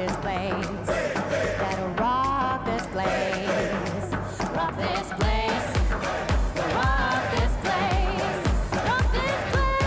this place. That'll rock this place. Rock this place. Rock this place. Rock this place.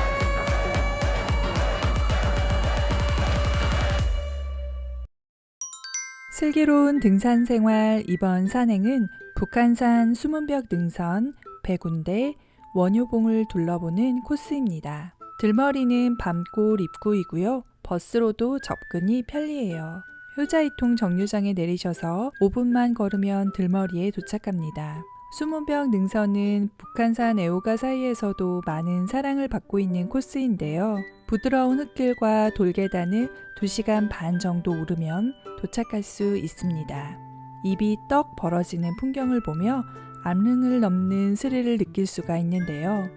슬기로운 등산 생활 이번 산행은 북한산 수문벽 능선, 백운대, 원효봉을 둘러보는 코스입니다. 들머리는 밤골 입구이고요. 버스로도 접근이 편리해요. 효자이통 정류장에 내리셔서 5분만 걸으면 들머리에 도착합니다. 수문벽 능선은 북한산 애호가 사이에서도 많은 사랑을 받고 있는 코스인데요. 부드러운 흙길과 돌계단을 2시간 반 정도 오르면 도착할 수 있습니다. 입이 떡 벌어지는 풍경을 보며 암릉을 넘는 스릴을 느낄 수가 있는데요.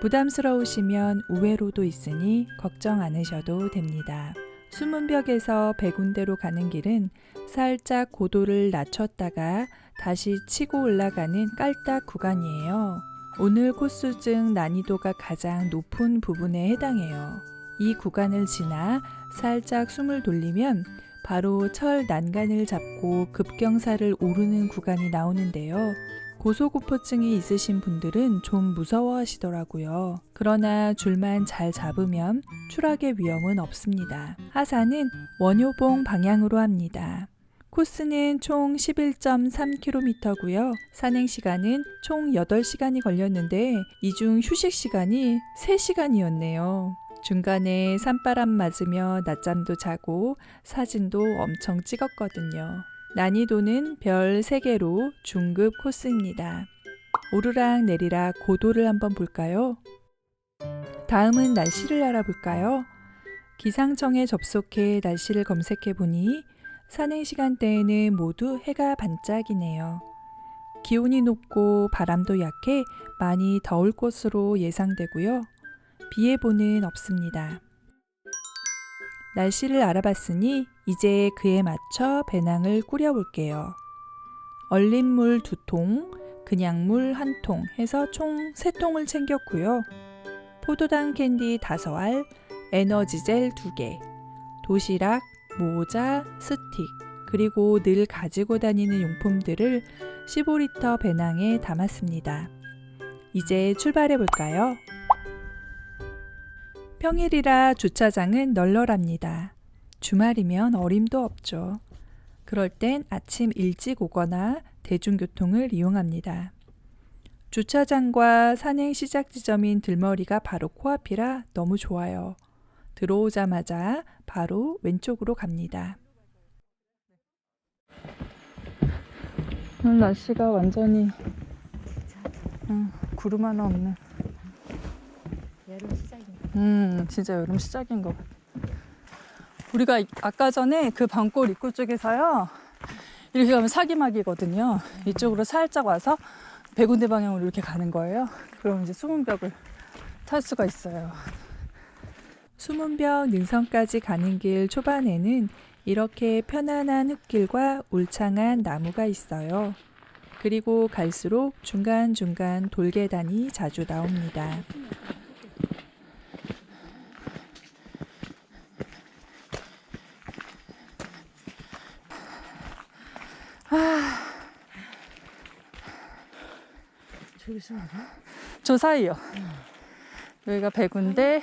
부담스러우시면 우회로도 있으니 걱정 않으셔도 됩니다. 수문벽에서 백운대로 가는 길은 살짝 고도를 낮췄다가 다시 치고 올라가는 깔딱 구간이에요. 오늘 코스 중 난이도가 가장 높은 부분에 해당해요. 이 구간을 지나 살짝 숨을 돌리면 바로 철 난간을 잡고 급경사를 오르는 구간이 나오는데요. 고소공포증이 있으신 분들은 좀 무서워 하시더라고요. 그러나 줄만 잘 잡으면 추락의 위험은 없습니다. 하산은 원효봉 방향으로 합니다. 코스는 총 11.3km고요. 산행 시간은 총 8시간이 걸렸는데 이 중 휴식 시간이 3시간이었네요. 중간에 산바람 맞으며 낮잠도 자고 사진도 엄청 찍었거든요. 난이도는 별 3개로 중급 코스입니다. 오르락 내리락 고도를 한번 볼까요? 다음은 날씨를 알아볼까요? 기상청에 접속해 날씨를 검색해 보니 산행 시간대에는 모두 해가 반짝이네요. 기온이 높고 바람도 약해 많이 더울 것으로 예상되고요. 비 예보는 없습니다. 날씨를 알아봤으니 이제 그에 맞춰 배낭을 꾸려볼게요. 얼린 물 두 통, 그냥 물 한 통 해서 총 세 통을 챙겼고요. 포도당 캔디 다섯 알, 에너지 젤 두 개, 도시락, 모자, 스틱, 그리고 늘 가지고 다니는 용품들을 15리터 배낭에 담았습니다. 이제 출발해 볼까요? 평일이라 주차장은 널널합니다. 주말이면 어림도 없죠. 그럴 땐 아침 일찍 오거나 대중교통을 이용합니다. 주차장과 산행 시작 지점인 들머리가 바로 코앞이라 너무 좋아요. 들어오자마자 바로 왼쪽으로 갑니다. 날씨가 완전히 음, 구름 하나 없는 여름 시작이네. 음, 진짜 여름 시작인 것 같아. 우리가 이- 아까 전에 그 방골 입구 쪽에서요. 이렇게 가면 사기막이거든요. 이쪽으로 살짝 와서 백운대 방향으로 이렇게 가는 거예요. 그럼 이제 수문벽을 탈 수가 있어요. 수문벽 능선까지 가는 길 초반에는 이렇게 편안한 흙길과 울창한 나무가 있어요. 그리고 갈수록 중간중간 돌계단이 자주 나옵니다. 저 사이요. 여기가 백운데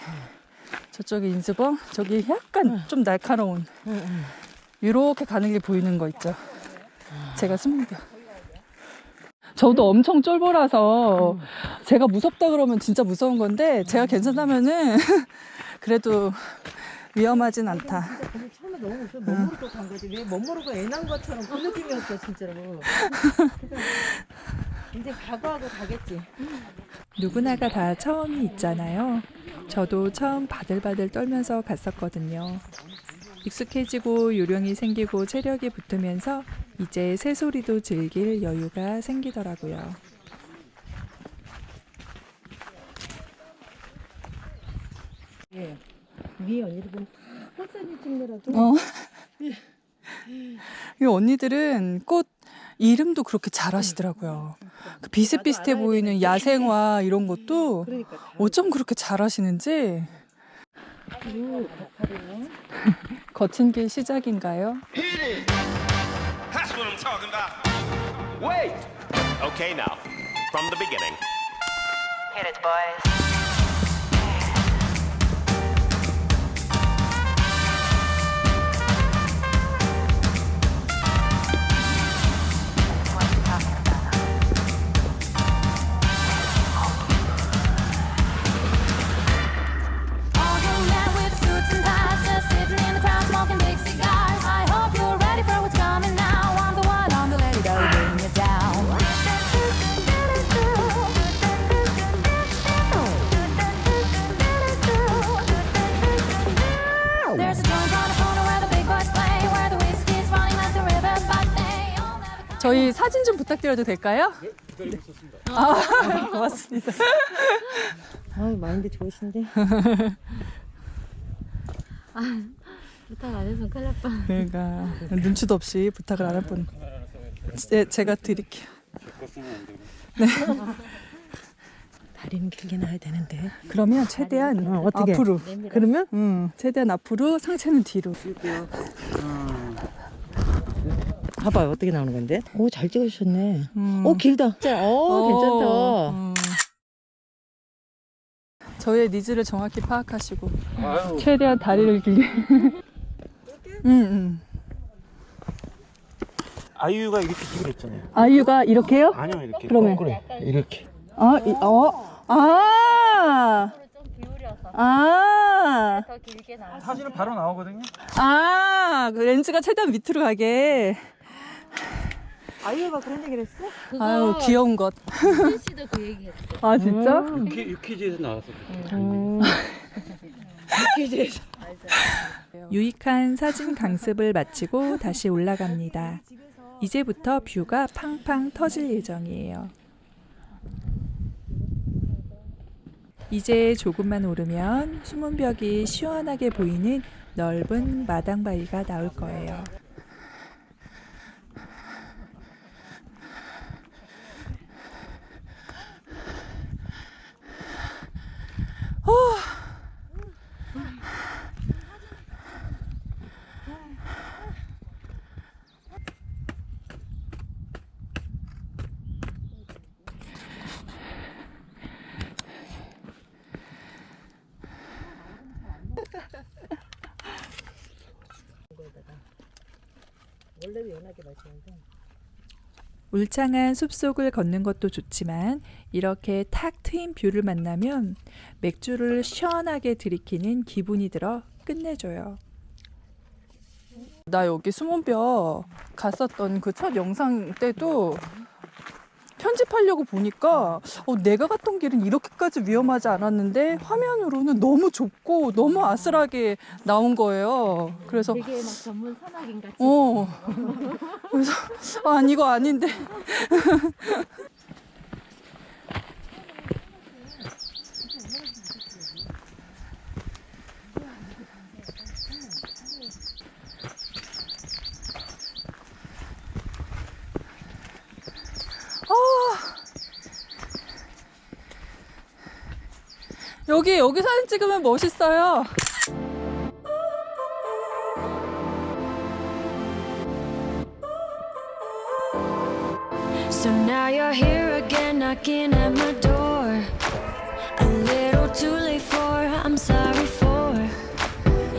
저쪽이 인수봉, 저기 약간 좀 날카로운 이렇게 가는 게 보이는 거 있죠. 제가 숨겨. 저도 엄청 쫄보라서 제가 무섭다 그러면 진짜 무서운 건데 제가 괜찮다면은 그래도 위험하진 않다. 처음에 너무 무서워. 못 모르고 간 거지. 왜못 모르고 애난 것처럼 그 느낌이었어, 진짜로. 이제 각오하고 가겠지. 누구나가 다 처음이 있잖아요. 저도 처음 바들바들 떨면서 갔었거든요. 익숙해지고 요령이 생기고 체력이 붙으면서 이제 새소리도 즐길 여유가 생기더라고요. 예. 위에 언니들 보면 꽃 사진 찍느라고. 어. 이 언니들은 꽃 이름도 그렇게 잘 하시더라고요. 그 비슷비슷해 보이는 야생화 이런 것도 그러니까. 다 어쩜 그렇게 잘 하시는지 그리고 가파리는 거친 길 시작인가요? That's what I'm talking about. Wait! Okay, now, from the beginning. Hit it, boys. 사진 좀 부탁드려도 될까요? 아, 고맙습니다. 아유 마인드 좋으신데. 부탁 안 했으면 큰일 날 뻔. 그러니까 눈치도 없이 부탁을 안 할 뿐. 제, 제가 드릴게요. 다리는 길게 나야 되는데. 그러면 최대한 어, 어떻게? 앞으로. 그러면 응, 최대한 앞으로, 상체는 뒤로. 봐봐요 어떻게 나오는 건데. 오 잘 찍으셨네. 음. 오 길다. 진짜 오 괜찮다. 음. 저의 니즈를 정확히 파악하시고 최대한 다리를 길게. 음, 음. 아이유가 이렇게 찍으려 했잖아요. 아이유가 이렇게요? 아니요, 이렇게. 그러면? 거꾸로 이렇게. 아, 이, 어, 아, 아, 더 길게 나와. 사진은 바로 나오거든요. 아, 그 렌즈가 최대한 밑으로 가게. 아이유가 그런 얘기를 했어? 아유, 귀여운 것. 현 씨도 그 얘기했어. 아, 진짜? 유퀴, 유퀴즈에서 나왔어. 유익한 사진 강습을 마치고 다시 올라갑니다. 이제부터 뷰가 팡팡 터질 예정이에요. 이제 조금만 오르면 숨은 벽이 시원하게 보이는 넓은 마당 바위가 나올 거예요. 원래도 연하게 마시는데. 울창한 숲속을 걷는 것도 좋지만 이렇게 탁 트인 뷰를 만나면 맥주를 시원하게 들이키는 기분이 들어 끝내줘요. 나 여기 수문뼈 갔었던 그 첫 영상 때도 편집하려고 보니까 어, 내가 갔던 길은 이렇게까지 위험하지 않았는데 화면으로는 너무 좁고 너무 아슬하게 나온 거예요. 그래서 되게 막 전문 산악인 같이. 어. 그래서 아 이거 아닌데. 아. 여기 여기 사진 찍으면 멋있어요. So now you're here again, knocking at my door. A little too late for, I'm sorry for.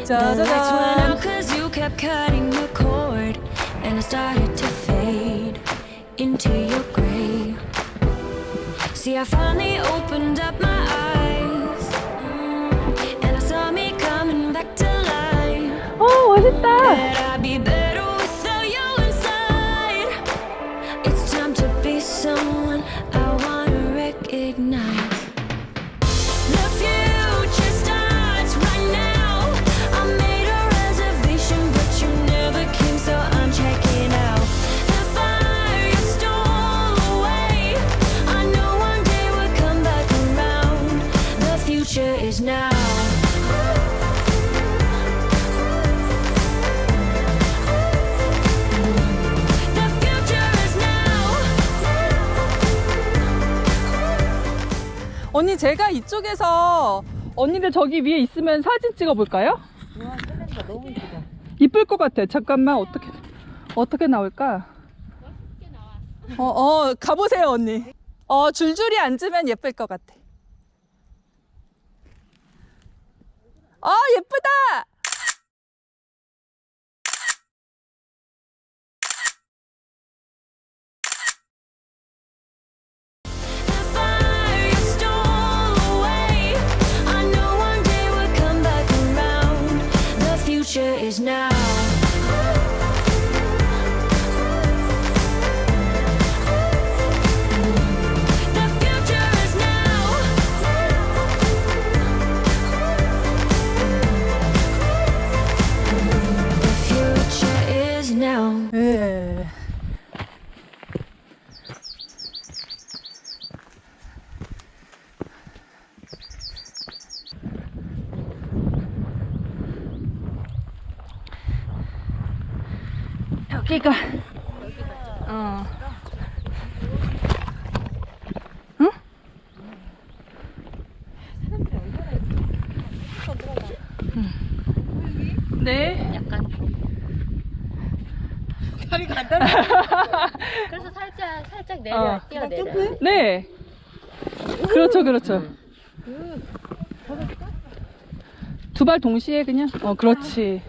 The lights went out cause you kept cutting the cord. And I started to fade into your gray. See, I finally opened up my eyes. 제가 이쪽에서 언니들 저기 위에 있으면 사진 찍어 볼까요? 와 너무 이쁘다. 이쁠 것 같아. 잠깐만 어떻게 어떻게 나올까? 어, 어, 가보세요 언니. 어, 줄줄이 앉으면 예쁠 것 같아. 아, 예쁘다. Now. 여기가 어. 응? 음. 네. 약간 다리 간단해. 그래서 살짝 살짝 내려 어. 뛰어 내려. 네. 그렇죠, 그렇죠. 두 발 동시에 그냥. 어, 그렇지.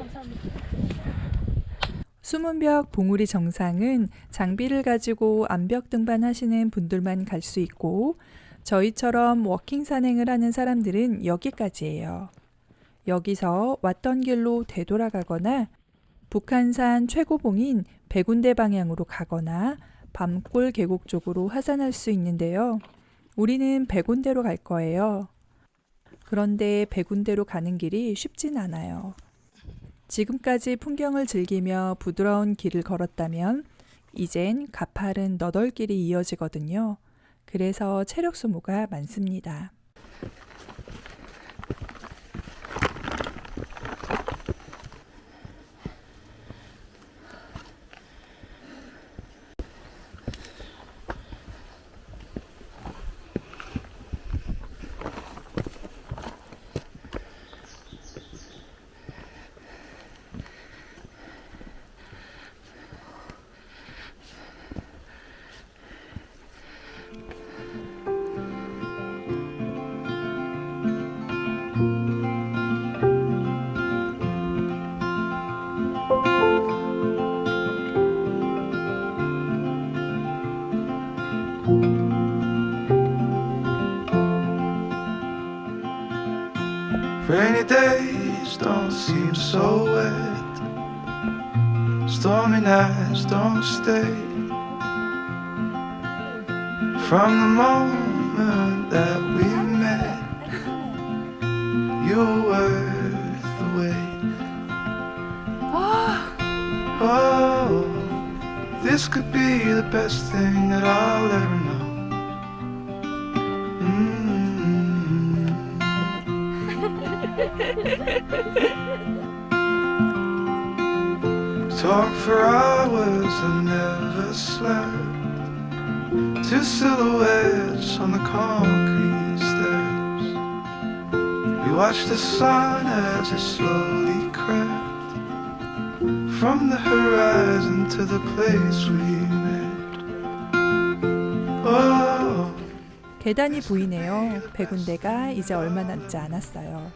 수문벽 봉우리 정상은 장비를 가지고 암벽 등반하시는 분들만 갈 수 있고 저희처럼 워킹 산행을 하는 사람들은 여기까지예요. 여기서 왔던 길로 되돌아가거나 북한산 최고봉인 백운대 방향으로 가거나 밤골 계곡 쪽으로 하산할 수 있는데요. 우리는 백운대로 갈 거예요. 그런데 백운대로 가는 길이 쉽진 않아요. 지금까지 풍경을 즐기며 부드러운 길을 걸었다면 이젠 가파른 너덜길이 이어지거든요. 그래서 체력 소모가 많습니다. Days don't seem so wet. Stormy nights don't stay. From the moment that we met, you were worth the wait. Oh, this could be the best thing that I'll ever know. Talk for hours and never slept. Two silhouettes on the concrete steps. We watched the sun as it slowly crept from the horizon to the place we met. Oh. 계단이 보이네요. 백운대가 이제 얼마 남지 않았어요.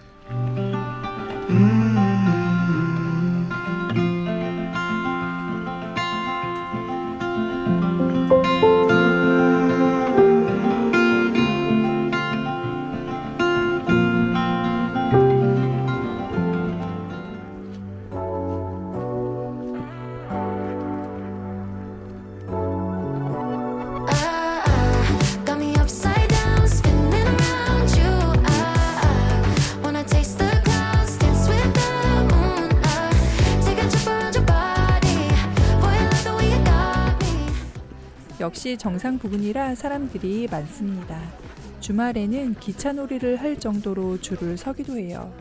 역시 정상 부근이라 사람들이 많습니다. 주말에는 기차놀이를 할 정도로 줄을 서기도 해요.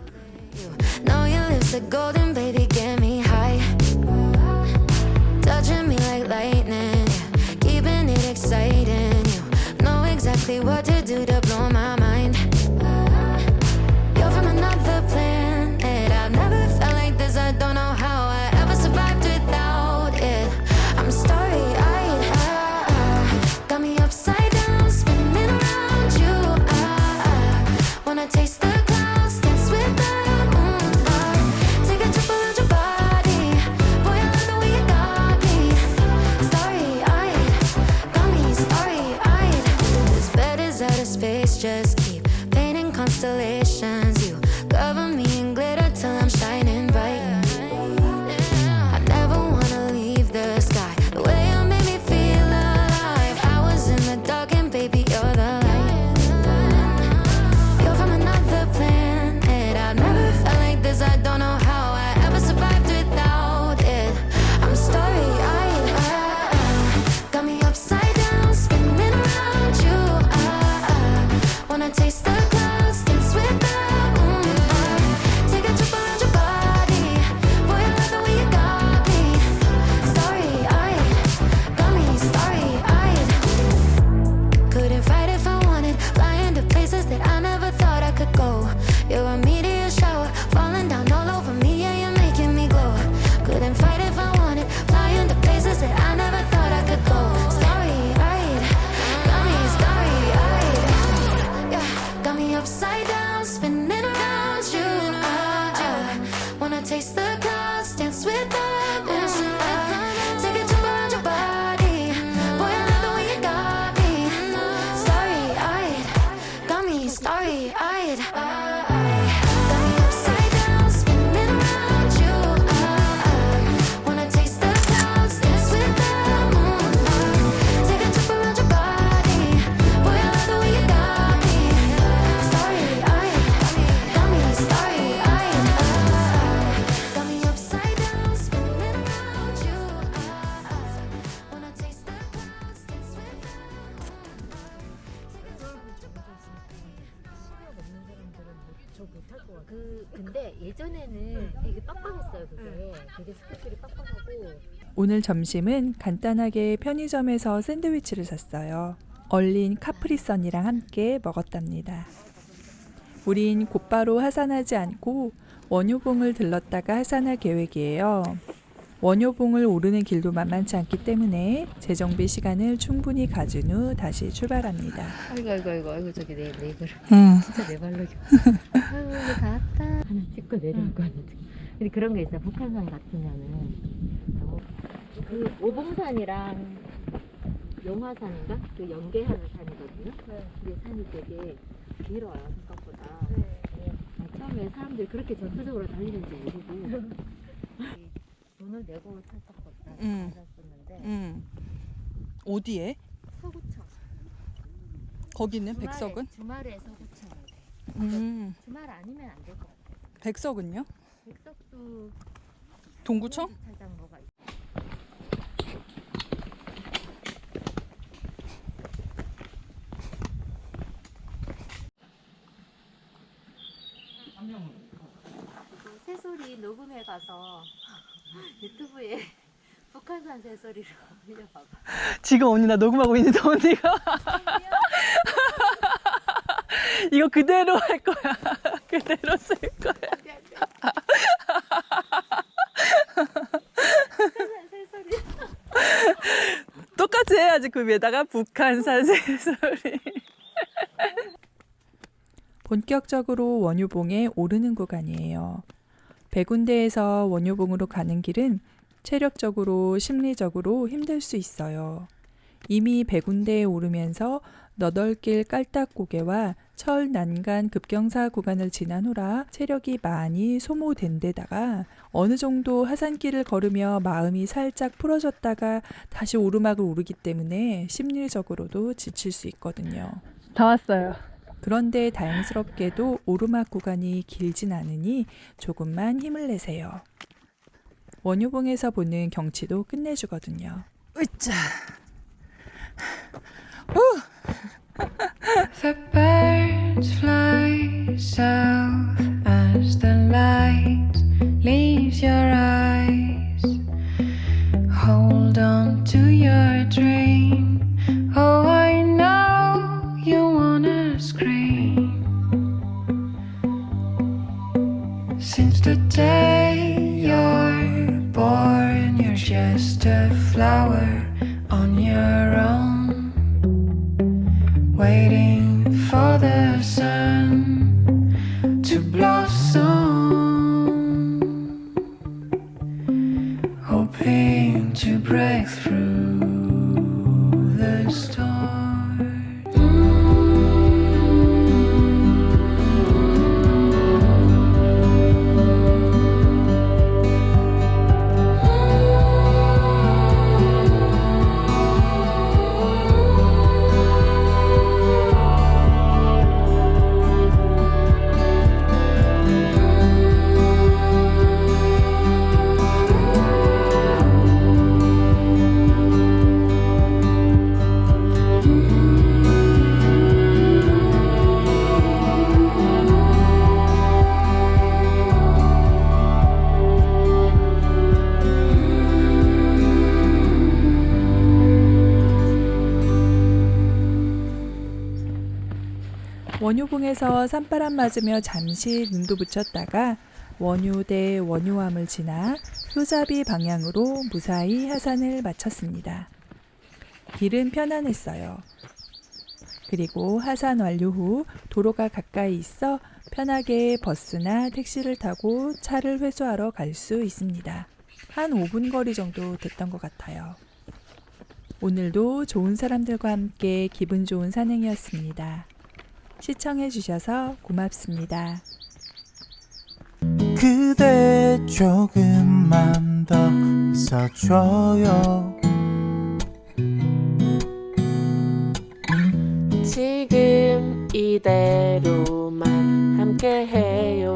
Taste the 그 근데 예전에는 되게 빡빡했어요 그게 되게 스케줄이 빡빡하고 오늘 점심은 간단하게 편의점에서 샌드위치를 샀어요. 얼린 카프리선이랑 함께 먹었답니다. 우린 곧바로 하산하지 않고 원효봉을 들렀다가 하산할 계획이에요. 원효봉을 오르는 길도 만만치 않기 때문에 재정비 시간을 충분히 가진 후 다시 출발합니다. 아이고 아이고 아이고 아이고 저기 내, 내 음. 진짜 내 발로 아이고 다 왔다. 하나 찍고 내려올 거 같은데 근데 그런 게 있어 북한산 같으면은. 어, 그 오봉산이랑 용화산인가? 그 연계하는 산이거든요. 근데 산이 되게 길어요 생각보다. 어, 처음에 사람들이 그렇게 전투적으로 달리는지 모르고 돈을 내고 탔었거든 음. 음. 어디에? 서구청 거기는 주말에, 주말에 서구청을 돼 음. 주말 아니면 안 될 것 같아 백석은요? 백석도 동구청? 주차장 뭐가 있어 그 새소리 녹음해 가서 유튜브에 북한산 새소리로 올려봐봐. 지금 언니 나 녹음하고 있는데 언니가 이거 그대로 할 거야. 그대로 쓸 거야. 북한산 새소리. 똑같이 해야지 그 위에다가 북한산 새소리. 본격적으로 원효봉에 오르는 구간이에요. 백운대에서 원효봉으로 가는 길은 체력적으로 심리적으로 힘들 수 있어요. 이미 백운대에 오르면서 너덜길 깔딱고개와 철 난간 급경사 구간을 지난 후라 체력이 많이 소모된 데다가 어느 정도 하산길을 걸으며 마음이 살짝 풀어졌다가 다시 오르막을 오르기 때문에 심리적으로도 지칠 수 있거든요. 다 왔어요. 그런데 다행스럽게도 오르막 구간이 길진 않으니 조금만 힘을 내세요. 원효봉에서 보는 경치도 끝내주거든요. 으짜. The birds fly south as the light leaves your eyes. Hold on to your dream. Oh, Since the day you're born, you're just a flower on your 원효봉에서 산바람 맞으며 잠시 눈도 붙였다가 원효대 원효암을 지나 효자비 방향으로 무사히 하산을 마쳤습니다. 길은 편안했어요. 그리고 하산 완료 후 도로가 가까이 있어 편하게 버스나 택시를 타고 차를 회수하러 갈 수 있습니다. 한 5분 거리 정도 됐던 것 같아요. 오늘도 좋은 사람들과 함께 기분 좋은 산행이었습니다. 시청해 주셔서 고맙습니다. 그대 조금만 더 있어줘요 지금 이대로만 함께해요.